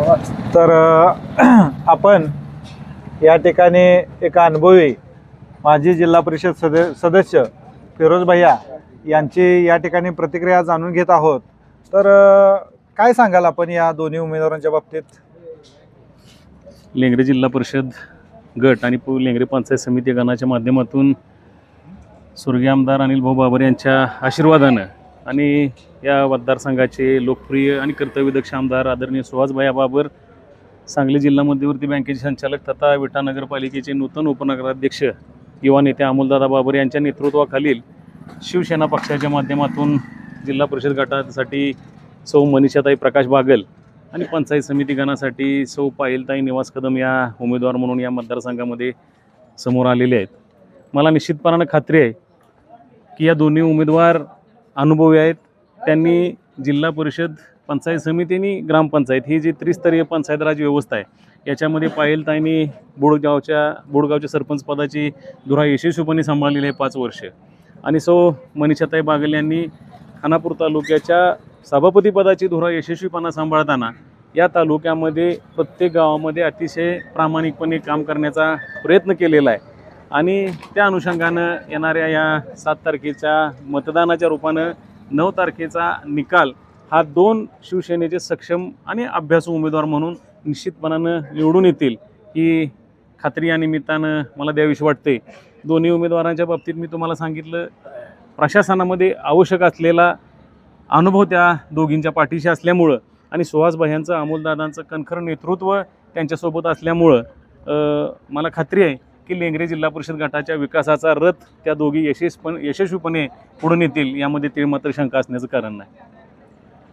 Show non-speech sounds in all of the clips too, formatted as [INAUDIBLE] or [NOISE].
तर [CLEARS THROAT] आपण या ठिकाणी एक अनुभवी माजी जिल्हा परिषद सद सदस्य फिरोज भैया यांची या ठिकाणी प्रतिक्रिया जाणून घेत आहोत. तर काय सांगाल आपण या दोन्ही उमेदवारांच्या बाबतीत? लेंगरे जिल्हा परिषद गट आणि पु लेंगरे पंचायत समिती गणाच्या माध्यमातून स्वर्गीय आमदार अनिल भाऊ बाबर यांच्या आशीर्वादानं आणि या मतदारसंघाचे लोकप्रिय आणि कर्तव्यदक्ष आमदार आदरणीय सुहासभाई बाबर सांगली जिल्हा मध्यवर्ती बँकेचे संचालक तथा विटा नगरपालिकेचे नूतन उपनगराध्यक्ष युवा नेते अमोलदादा बाबर यांच्या नेतृत्वाखालील शिवसेना पक्षाच्या माध्यमातून जिल्हा परिषद गटासाठी सौ मनीषाताई प्रकाश बागल आणि पंचायत समिती गणासाठी सौ पायलताई निवास कदम या उमेदवार म्हणून या मतदारसंघामध्ये समोर आलेले आहेत. मला निश्चितपणानं खात्री आहे की या दोन्ही उमेदवार अनुभवी आहेत. त्यांनी जिल्हा परिषद पंचायत समितीनी ग्रामपंचायत ही जी त्रिस्तरीय पंचायत राज व्यवस्था आहे याच्यामध्ये पाहिलताईंनी बोडगावच्या बोडगावच्या सरपंच पदाची धुरा यशस्वीपणे सांभाळलेली आहे पाच वर्ष. आणि सो मनीषाताई बागल यांनी खानापूर तालुक्याच्या सभापतीपदाची धुरा यशस्वीपणा सांभाळताना या तालुक्यामध्ये प्रत्येक गावामध्ये अतिशय प्रामाणिकपणे काम करण्याचा प्रयत्न केलेला आहे. आणि त्या अनुषंगानं येणाऱ्या या सात तारखेच्या मतदानाच्या रूपानं नऊ तारखेचा निकाल हा दोन शिवसेनेचे सक्षम आणि अभ्यासू उमेदवार म्हणून निश्चितपणानं निवडून येतील ही खात्री या निमित्तानं मला द्यावीशी वाटते. दोन्ही उमेदवारांच्या बाबतीत मी तुम्हाला सांगितलं प्रशासनामध्ये आवश्यक असलेला अनुभव त्या दोघींच्या पाठीशी असल्यामुळं आणि सुहासभाई अमोलदादांचं कणखर नेतृत्व त्यांच्यासोबत असल्यामुळं मला खात्री आहे की लेंगरे जिल्हा परिषद गटाच्या विकासाचा रथ त्या दोघी यशस्वीपण यशस्वीपणे पुढून येतील यामध्ये ते मात्र शंका असण्याचं कारण नाही.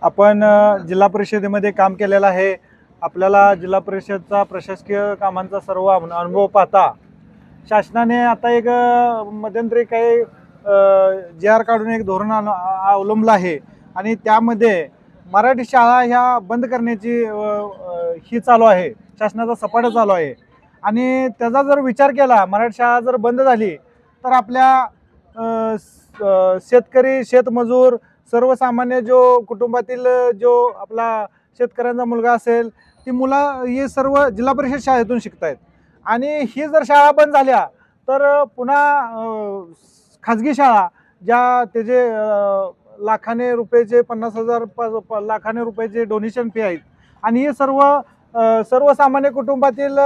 आपण जिल्हा परिषदेमध्ये काम केलेलं आहे. आपल्याला जिल्हा परिषदचा प्रशासकीय कामांचा सर्व अनुभव पाहता शासनाने आता एक मध्यंतरी काही जे आर काढून एक धोरण अवलंबलं आहे. आणि त्यामध्ये मराठी शाळा ह्या बंद करण्याची ही चालू आहे. शासनाचा सपाटा चालू आहे. आणि त्याचा जर विचार केला मराठी शाळा जर बंद झाली तर आपल्या शेतकरी शेतमजूर सर्वसामान्य जो कुटुंबातील जो आपला शेतकऱ्यांचा मुलगा असेल ती मुलं ही सर्व जिल्हा परिषद शाळेतून शिकत आहेत आणि ही जर शाळा बंद झाल्या तर पुन्हा खाजगी शाळा ज्या त्याचे लाखाने रुपयाचे पन्नास हजार प- प- लाखाने रुपयाचे डोनेशन फी आहेत. आणि हे सर्व सर्वसामान्य कुटुंबातील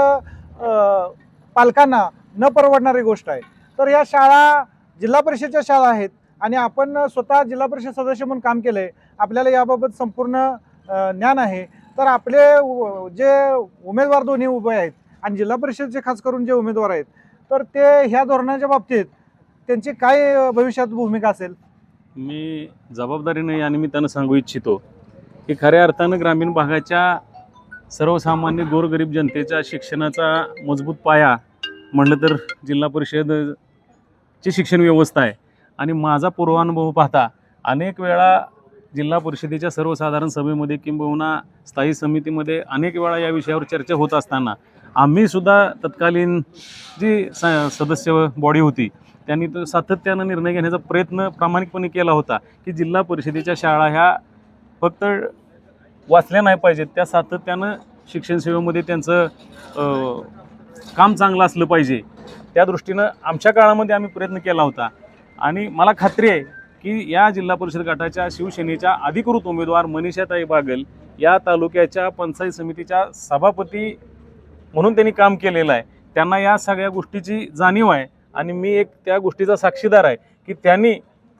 पालकांना न परवडणारी गोष्ट आहे. तर या शाळा जिल्हा परिषदच्या शाळा आहेत आणि आपण स्वतः जिल्हा परिषद सदस्य म्हणून काम केलं आहे आपल्याला याबाबत संपूर्ण ज्ञान आहे. तर आपले जे उमेदवार दोन्ही उभे आहेत आणि जिल्हा परिषदचे खास करून जे उमेदवार आहेत तर ते ह्या धोरणाच्या बाबतीत त्यांची काय भविष्यात भूमिका असेल? मी जबाबदारीने या निमित्तानं सांगू इच्छितो की खऱ्या अर्थानं ग्रामीण भागाच्या सर्वसामान्य गोरगरीब जनतेच्या शिक्षणाचा मजबूत पाया म्हटलं तर जिल्हा परिषदची शिक्षण व्यवस्था आहे. आणि माझा पूर्वानुभव पाहता अनेक वेळा जिल्हा परिषदेच्या सर्वसाधारण सभेमध्ये किंबहुना स्थायी समितीमध्ये अनेक वेळा या विषयावर चर्चा होत असताना आम्हीसुद्धा तत्कालीन जी स सदस्य बॉडी होती त्यांनी तो सातत्यानं निर्णय घेण्याचा प्रयत्न प्रामाणिकपणे केला होता की जिल्हा परिषदेच्या शाळा ह्या फक्त वाचल्या नाही पाहिजेत. त्या सातत्यानं शिक्षण सेवेमध्ये त्यांचं काम चांगलं असलं पाहिजे. त्या दृष्टीनं आमच्या काळामध्ये आम्ही प्रयत्न केला होता. आणि मला खात्री आहे की या जिल्हा परिषद गटाच्या शिवसेनेच्या अधिकृत उमेदवार मनीषाताई बागल या तालुक्याच्या पंचायत समितीच्या सभापती म्हणून त्यांनी काम केलेलं आहे. त्यांना या सगळ्या गोष्टीची जाणीव आहे आणि मी एक त्या गोष्टीचा साक्षीदार आहे की त्यांनी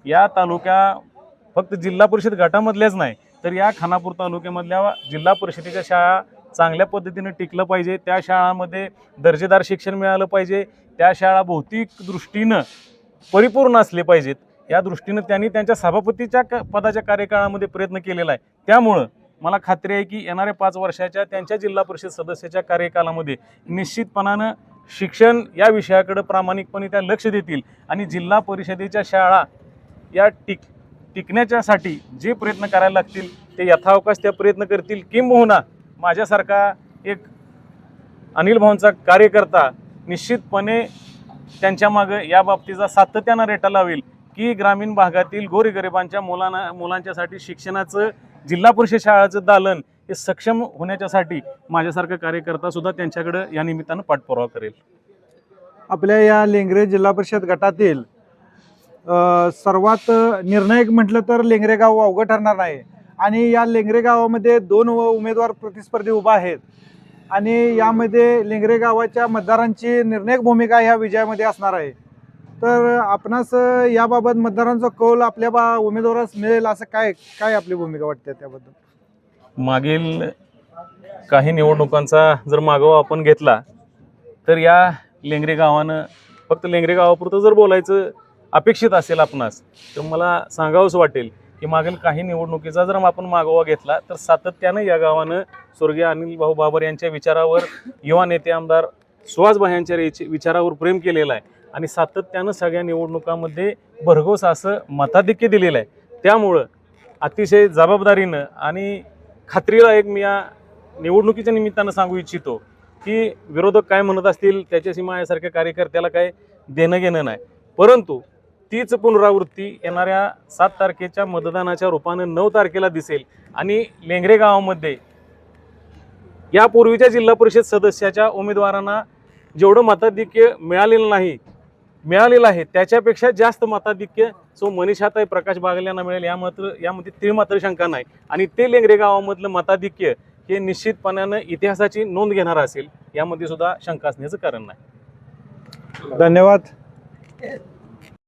या तालुक्या फक्त जिल्हा परिषद गटामधल्याच नाही तर या खानापूर तालुक्यामधल्या जिल्हा परिषदेच्या शाळा चांगल्या पद्धतीनं टिकलं पाहिजे. त्या शाळांमध्ये दर्जेदार शिक्षण मिळालं पाहिजे. त्या शाळा भौतिक दृष्टीनं परिपूर्ण असले पाहिजेत. या दृष्टीनं त्यांनी त्यांच्या सभापतीच्या क पदाच्या कार्यकाळामध्ये प्रयत्न केलेला आहे. त्यामुळं मला खात्री आहे की येणाऱ्या पाच वर्षाच्या त्यांच्या जिल्हा परिषद सदस्याच्या कार्यकालामध्ये निश्चितपणानं शिक्षण या विषयाकडं प्रामाणिकपणे त्या लक्ष देतील आणि जिल्हा परिषदेच्या शाळा या टिक टिकण्याच्यासाठी जे प्रयत्न करायला लागतील ते यथावकाश त्या प्रयत्न करतील. किंबहुना माझ्यासारखा एक अनिल भाऊंचा कार्यकर्ता निश्चितपणे त्यांच्या मागं या बाबतीचा सातत्यानं रेटा लावेल की ग्रामीण भागातील गोरगरिबांच्या मुलांना मुलांच्यासाठी शिक्षणाचं जिल्हा परिषद शाळाचं दालन हे सक्षम होण्याच्यासाठी माझ्यासारखा कार्यकर्ता सुद्धा त्यांच्याकडं या निमित्तानं पाठपुरावा करेल. आपल्या या लेंगरे जिल्हा परिषद गटातील सर्वात निर्णायक म्हटलं तर लेंगरे गाव अवघड ठरणार नाही. आणि या लेंगरे गावामध्ये दोन उमेदवार प्रतिस्पर्धी उभा आहेत. आणि यामध्ये लेंगरे गावाच्या मतदारांची निर्णायक भूमिका ह्या विजयामध्ये असणार आहे. तर आपणास याबाबत मतदारांचा कौल आपल्या बा उमेदवारास मिळेल असं काय काय आपली भूमिका वाटते त्याबद्दल? मागील काही निवडणुकांचा जर मागोवा आपण घेतला तर या लेंगरे गावानं फक्त लेंगरे गावापुरतं जर बोलायचं अपेक्षित असेल आपणास तर मला सांगावंच वाटेल की मागील काही निवडणुकीचा जर आपण मागोवा घेतला तर सातत्यानं या गावानं स्वर्गीय अनिल भाऊ बाबर यांच्या विचारावर युवा नेते आमदार सुहासभाई यांच्या विचारावर प्रेम केलेलं आहे आणि सातत्यानं सगळ्या निवडणुकांमध्ये भरघोस असं मताधिक्य दिलेलं आहे. त्यामुळं अतिशय जबाबदारीनं आणि खात्रीला एक मी या निवडणुकीच्या निमित्तानं सांगू इच्छितो की विरोधक काय म्हणत असतील त्याच्याशी माझ्यासारख्या कार्यकर्त्याला काय देणं घेणं नाही. परंतु तीच पुनरावृत्ती येणाऱ्या सात तारखेच्या मतदानाच्या रूपानं नऊ तारखेला दिसेल. आणि लेंगरे गावामध्ये यापूर्वीच्या जिल्हा परिषद सदस्याच्या उमेदवारांना जेवढं मताधिक्य मिळालेलं नाही मिळालेलं आहे त्याच्यापेक्षा जास्त मताधिक्य सो मनीषाताई प्रकाश बागल यांना मिळेल या मात्र यामध्ये ते मात्र शंका नाही. आणि ते लेंगरे गावामधलं मताधिक्य हे निश्चितपणानं इतिहासाची नोंद घेणार असेल यामध्ये सुद्धा शंका असण्याचं कारण नाही. धन्यवाद.